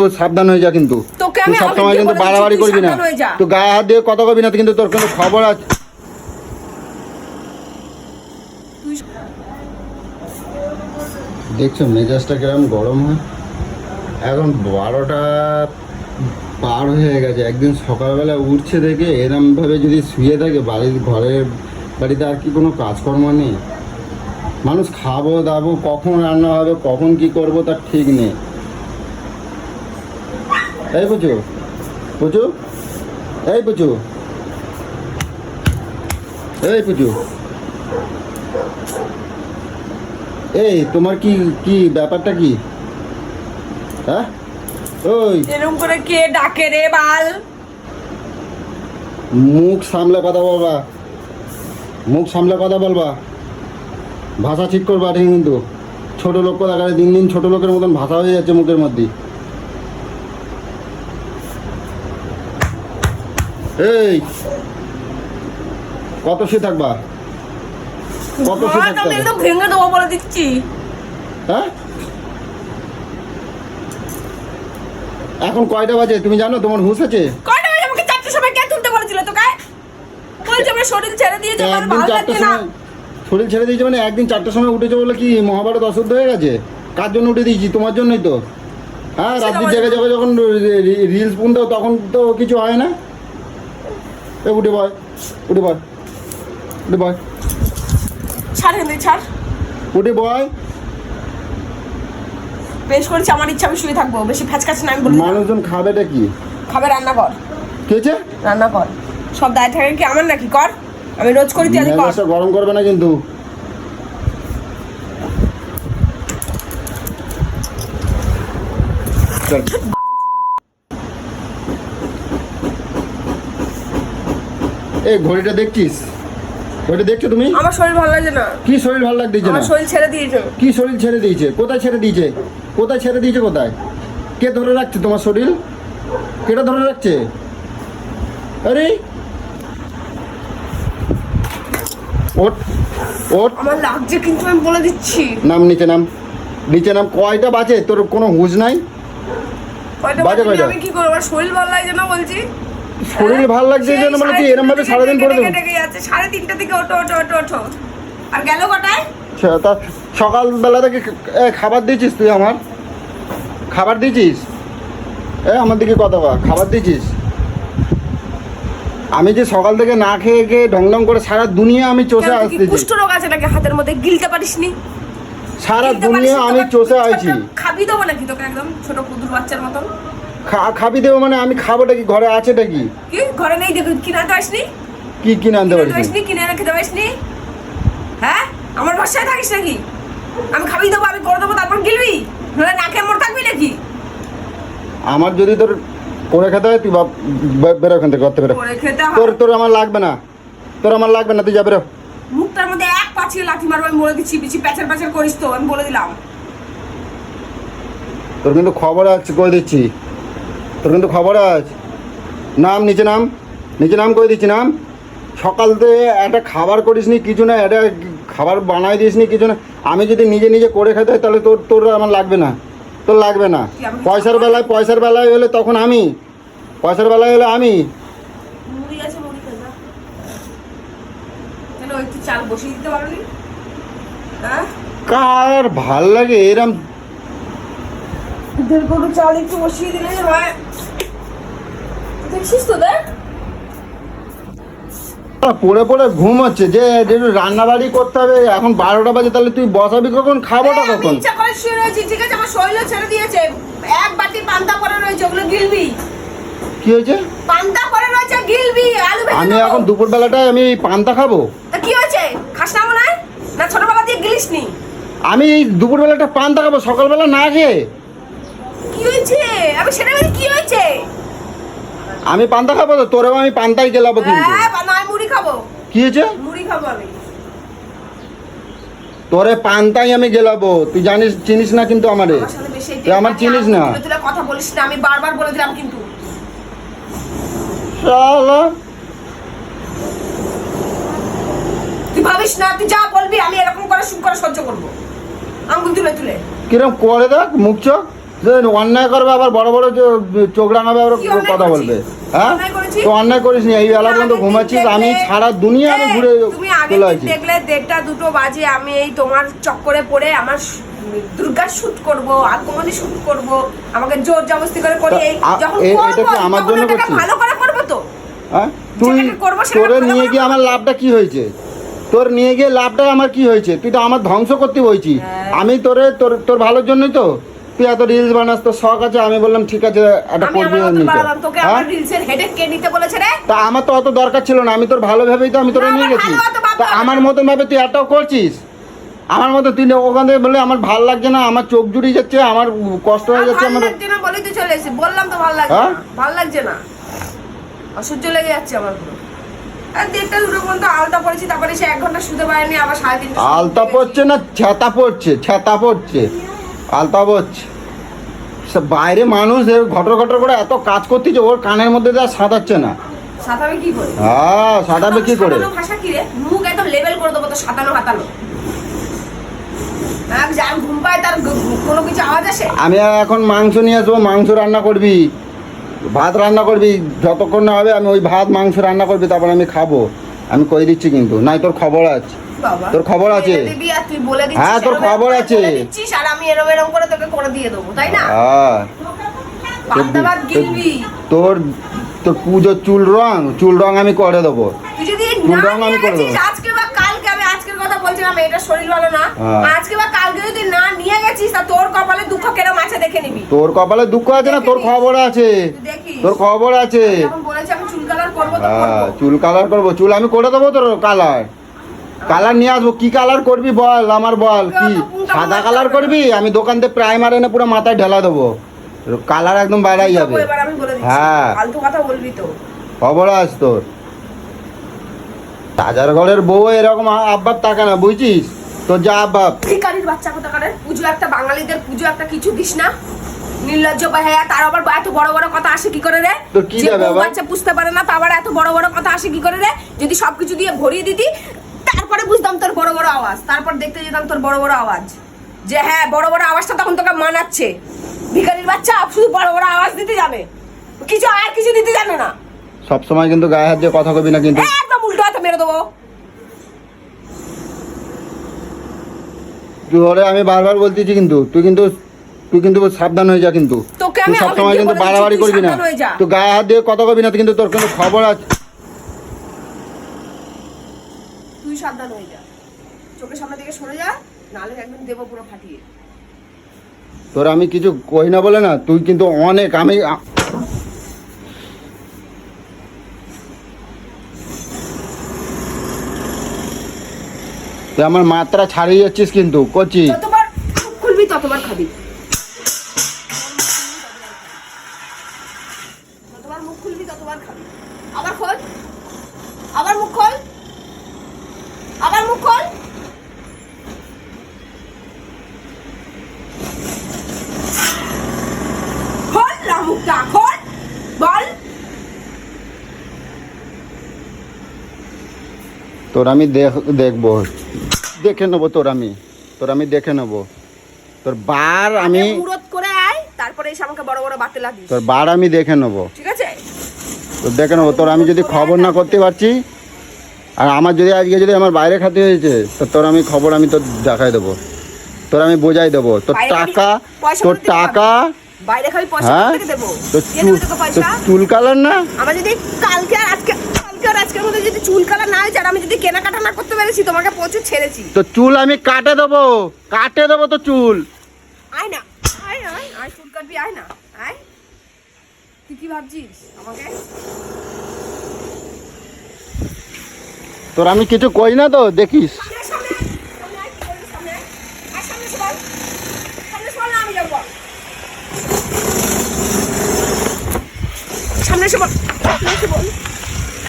তো সাবধান হয়ে যা কিন্তু। তোকে তুই আমি সবসময় কিন্তু বাড়াবাড়ি করবি না। তুই গায়ে হাত দিয়ে কথা কবি না কিন্তু তোর কিন্তু খবর আছে দেখছ মেজাজটা কিরম গরম হয়? এখন বারোটা পার হয়ে গেছে। একদিন সকালবেলা উঠছে দেখে এরমভাবে যদি শুয়ে থাকে বাড়ির ঘরের বাড়িতে আর কি কোনো কাজকর্ম নেই? মানুষ খাব দাবো কখন রান্না হবে কখন কি করব তার ঠিক নেই। এই পুচু পুচু এই পুচু এই পুচু এই তোমার কি কি ব্যাপারটা কি? হ্যাঁ? ওই এরকম করে কে ডাকে রে বাল? মুখ সামলে কথা বলবা। মুখ সামলে কথা বলবা। ভাষা ঠিক করবা ঠিক কিন্তু ছোট লোক দেখালে দিন দিন ছোট লোকের মতন ভাষা হয়ে যাচ্ছে মুখের মধ্যে। এই কত সে থাকবা? কত সে থাকতে একদম ভেঙে দেবো বলে দিচ্ছি। হ্যাঁ? এখন কয়টা বাজে? তুমি জানো তোমার হুঁশ আছে? কয়টা বাজে? আমাকে চারটের সময় কে তুলতে বলেছিল তোকে? বলছে আমার শরীর ছেড়ে দিয়েছে আমার ভালো লাগছে না। শরীর ছেড়ে দিয়েছে মানে একদিন চারটার সময় উঠেছে বলে কি মহাভারত অশুদ্ধ হয়ে গেছে? কার জন্য উঠে দিয়েছি? তোমার জন্যই তো। হ্যাঁ রাত্রির জায়গায় জায়গায় যখন রিলস দাও তখন তো কিছু হয় না। এ উঠে বয় উঠে বয় উঠে বয়। ছাড় হেন্দে ছাড়। উঠে বয়। বেশ করেছি আমার ইচ্ছা আমি শুয়ে থাকব। বেশি ফ্যাচকাছ না আমি বলি। মানুষজন খাবেটা কি? খাবে রান্না কর কি হয়েছে রান্না কর সব দায় থাকে কি আমার নাকি? কর। আমি রোজ করি তুই কর। গরম করবে না কিন্তু। চল। এই ঘড়িটা দেখছিস? দেখছ তুমি? আমার শরীর ভালো লাগে না। কি শরীর ভালো লাগতেছে না আমার শরীর ছেড়ে দিয়েছে। কি শরীর ছেড়ে দিয়েছে? কোথায় ছেড়ে দিয়েছে? কোথায় ছেড়ে দিয়েছে কোথায়? কে ধরে রাখছে তোমার শরীর? কেটা ধরে রাখছে? আরে! ওট ওট আমার লাগছে কিন্তু আমি বলে দিচ্ছি। নাম নিচে নাম। নিচে নাম কয়টা বাজে? তোর কোনো হুঁশ নাই? কয়টা বাজে বাজে আমি কি করব? শরীর ভালো লাগছে না বলছি? শরীর ভালো লাগছে এই জন্য মানে কি এরম ভাবে সারাদিন করে দেবো? সাড়ে তিনটা থেকে ওঠো ওঠো ওঠো ওঠো। আর গেল কটায়? আচ্ছা, তা সকালবেলা থেকে এ, খাবার দিয়েছিস তুই আমার? খাবার দিয়েছিস? এ আমার দিকে কথা বল খাবার দিয়েছিস? আমি যে সকাল থেকে না খেয়ে খেয়ে ঢং ঢং করে সারা দুনিয়া আমি চষে তুই কুষ্ঠ রোগ আছে নাকি হাতের মধ্যে? গিলতে পারিস নি সারা দুনিয়া আমি চষে আছি খাবি দেবো নাকি তোকে একদম ছোট কুদুর বাচ্চার মতন? খাবি দেবো মানে আমি খাবোটা কি? ঘরে আছেটা কি? কি? ঘরে নেই দেখি কিনে আনতে পারিসনি কি কিনে আনতে পারিস পারিসনি কিনে এনে খেতে পারিসনি হ্যাঁ? আমার বাসায় থাকিস নাকি? আমি খাবি দেবো আমি করে দেবো তারপর গিলবি? নইলে না খেয়ে মোর থাকবি নাকি? আমার যদি তোর করে খেতে হয় তুই বেরো এখান থেকে করতে বেরো। খেতে তোর তোর আমার লাগবে না। তোর আমার লাগবে না তুই যা বেরো। মুখটার মধ্যে এক পাছিয়ে লাথি মারবো আমি বলে দিচ্ছি পিছি প্যাচার প্যাচার করিস তো আমি বলে দিলাম। তোর কিন্তু খবর আছে কই দিচ্ছি? তোর কিন্তু খবর আছে নাম নিচে নাম নিচে নাম করে দিচ্ছি নাম? সকাল থেকে একটা খাবার করিস নি কিছু না একটা খাবার বানাই দিস নি কিছু না। আমি যদি নিজে নিজে করে খেতে হয় তাহলে তোর তোর আমার লাগবে না। তোর লাগবে না। পয়সার বেলায় পয়সার বেলায় হলে তখন আমি। পয়সার বেলায় হলে আমি। হ্যাঁ? কার ভালো লাগে এরম দেড় গরু চাল একটু বসিয়ে দিলে হয়। দেখছিস তো দেখ পড়ে পড়ে ঘুম হচ্ছে। যে রান্না রান্নাবাড়ি করতে হবে এখন বারোটা বাজে তাহলে তুই বসাবি কখন? খাবোটা আমি কখন? ইচ্ছা করে শুয়ে রয়েছি। ঠিক আছে আমার শরীরও ছেড়ে দিয়েছে। এক বাটি পান্তা পরে রয়েছে ওগুলো গিলবি। কি হয়েছে? পান্তা পরে রয়েছে গিলবি আলু আমি এখন দুপুর বেলাটায় আমি পান্তা খাব? তা কি হয়েছে? খাস না মনে হয়? না ছোটবেলা দিয়ে গিলিস নি আমি এই দুপুর বেলাটা পান্তা খাব সকালবেলা না খেয়ে? আমি সেটা বলি কি হয়েছে? আমি পান্তা খাব তো তোরেও আমি পান্তাই গেলাবো কিন্তু। হ্যাঁ বা নয় মুড়ি খাব। কি হয়েছে? মুড়ি খাব আমি। তোরে পান্তাই আমি গেলাবো তুই জানিস চিনিস না কিন্তু আমারে? আমার সাথে বেশি তুই আমার চিনিস না? তুলে তুলে কথা বলিস না আমি বারবার বলে দিলাম কিন্তু। শালা, তুই ভাবিস না তুই যা বলবি আমি এরকম করে সুখ করে সহ্য করব। আঙ্গুল তুলে তুলে। কিরম করে দেখ মুখ চোখ। অন্যায় করবে আবার বড় বড় চোখ রাঙাবে আবার কথা বলবে। হ্যাঁ? তো অন্যায় করিস নি এই বেলা পর্যন্ত ঘুমাচ্ছিস আমি সারা দুনিয়া আমি ঘুরে চলে আসি দেখলে দেড়টা দুটো বাজে আমি এই তোমার চক্করে পড়ে আমার দুর্গা শুট করব আগমনী শুট করব। আমাকে জোর জবরদস্তি করে করি তা এই আ- যখন এটা কি আমার জন্য এটাকে করছিস? ভালো করে করব তো? হ্যাঁ? তুই তোরে নিয়ে গিয়ে আমার লাভটা কি হয়েছে? তোর নিয়ে গিয়ে লাভটা আমার কি হয়েছে? তুই তো আমার ধ্বংস করতে হ্যাঁ। আমি তোরে তোর তোর ভালোর জন্যই তো? তুই এত রিলস বানাস তোর শখ আছে আমি বললাম ঠিক আছে একটা আমি করবি তোকে হ্যাঁ? আমার রিলসের হেডেক কে নিতে বলেছে রে? তা আমার তো অত দরকার ছিল না আমি তোর ভালো ভেবেই তো আমি তোরে নিয়ে গেছি। তা আমার মতন ভাবে তুই এটাও করছিস? আমার মতো তুই ওখান থেকে বললে আমার ভালো লাগছে না আমার চোখ জুড়িয়ে যাচ্ছে আমার কষ্ট হয়ে যাচ্ছে আমার লাগছে না বলেই তো চলে এসেছি বললাম তো ভালো লাগছে হ্যাঁ? ভালো লাগছে না। অসহ্য লেগে যাচ্ছে আমার দেড়টা দুটো পর্যন্ত আলতা পড়েছি তারপরে সে এক ঘণ্টা শুতে পারেনি আবার সাড়ে তিনটা আলতা পড়ছে না ছাতা পড়ছে ছাতা পড়ছে। আলতা পড়ছে সে বাইরে মানুষ ঘটর ঘটর করে এত কাজ করতেছে ওর কানের মধ্যে যা সাঁতাচ্ছে না। সাঁতাবে কি করে? হ্যাঁ সাঁতাবে কি করে? ভাষা কি রে মুখ একদম লেভেল করে দেবো তো সাতানো হাতানো হ্যাঁ, যার ঘুম পায় তার গ- গ- কোনো কিছু আওয়াজ আসে? আমি এখন মাংস নিয়ে আসব মাংস রান্না করবি। ভাত রান্না করবি যতক্ষণ না হবে আমি ওই ভাত মাংস রান্না করবি তারপর আমি খাব। আমি কই দিচ্ছি কিন্তু নাই তোর খবর আছে। তোর খবর আছে? হ্যাঁ, তোর খবর আছে। আর আমি এরম এরম করে তোকে করে দিয়ে দেবো তাই না? হ্যাঁ। তোর তোর পুজোর চুল রং চুল রং আমি করে দেবো। চুল রং আমি করে দেবো। শরীর ভালো না। হ্যাঁ। আজকে বা কালকে যদি না নিয়ে গেছিস তা তোর কপালে দুঃখ কেরম আছে দেখে নিবি। তোর কপালে দুঃখ আছে না? তোর খবর আছে। তোর খবর আছে। চুল কালার হ্যাঁ করব। চুল কালার করব। চুল আমি করে দেবো তোর কালার কালার নিয়ে আসব। কি কালার করবি বল? আমার বল কি? সাদা কালার করবি? আমি দোকান থেকে প্রাইমার এনে পুরো মাথায় ঢেলা দেবো। কালার একদম বাড়াই যাবে। হ্যাঁ। আস তোর। রাজার ঘরের বউ এরকম আব্বাব তাকা না বুঝছিস? তোর যা আব্বাব। ভিকারির বাচ্চা কোথাকারের পুজো একটা বাঙালিদের পুজো একটা কিছু দিস না। নির্লজ্জ হ্যাঁ তার আবার এত বড় বড় কথা আসে কি করে রে? তোর কি যাবে? বাচ্চা পুষতে পারে না তা আবার এত বড় বড় কথা আসে কি করে রে? যদি সবকিছু দিয়ে ভরিয়ে দিতি তারপরে বুঝতাম তোর বড় বড় আওয়াজ। তারপর দেখতে যেতাম তোর বড় বড় আওয়াজ। যে হ্যাঁ বড় বড় আওয়াজটা তখন তোকে মানাচ্ছে। ভিখারির বাচ্চা শুধু বড় বড় আওয়াজ দিতে যাবে কিছু আর কিছু দিতে জানে না। সব সময় কিন্তু গায়ে হাত দিয়ে কথা কবি না কিন্তু। একদম উল্টো হাতে মেরে দেবো। তুই ওরে আমি বারবার বলতেছি কিন্তু তুই কিন্তু তুই কিন্তু সাবধান হয়ে যা কিন্তু। তোকে তুই আমি সব সময় কিন্তু বাড়াবাড়ি করবি না। তুই গায়ে হাত দিয়ে কথা কবি না কিন্তু তোর কিন্তু খবর আছে তুই সাবধান হয়ে যা। চোখের সামনে থেকে সরে যা নাহলে একদিন দেবো পুরো ফাটিয়ে। তোর আমি কিছু কই না বলে না তুই কিন্তু অনেক আমি তুই আমার মাত্রা ছাড়িয়ে যাচ্ছিস কিন্তু করছি যতবার খুলবি ততবার খাবি যতবার মুখ খুলবি ততবার খাবি আবার খোল আবার মুখ খোল আবার মুখ খোল খোল না মুখটা খোল বল তোর আমি দেখ- দেখব। দেখে নেব তোর আমি। তোর আমি দেখে নেব। তোর বার আমি মুরত করে আয় তারপরে এসে আমাকে বড় বড় বাতেলা দিস। তোর বার আমি দেখে নেব। ঠিক আছে? তোর দেখে নেব। তোর আমি যদি খবর না করতে পারছি আর আমার যদি আজকে যদি আমার বাইরে খাতে হয়েছে তো তোর আমি খবর আমি তোর দেখাই দেবো। তোর আমি বোঝাই দেবো। তোর টাকা তোর টাকা বাইরে খাবি পয়সা হ্যাঁ? তোর চুল কালার না? আমার যদি কালকে আজকে আজকের মধ্যে যদি চুল কালা না হয়েছে আর আমি যদি কেনাকাটা না করতে পেরেছি তোমাকে প্রচুর ছেড়েছি। তো চুল আমি কাটে দেবো কাটে দেবো তো চুল। আয় না আয় আয় আয় চুল কাটবি আয় না আয়। তুই কি ভাবছিস আমাকে? তোর আমি কিছু কই না তো দেখিস। সামনে, সামনে, এসে বল এসে বল।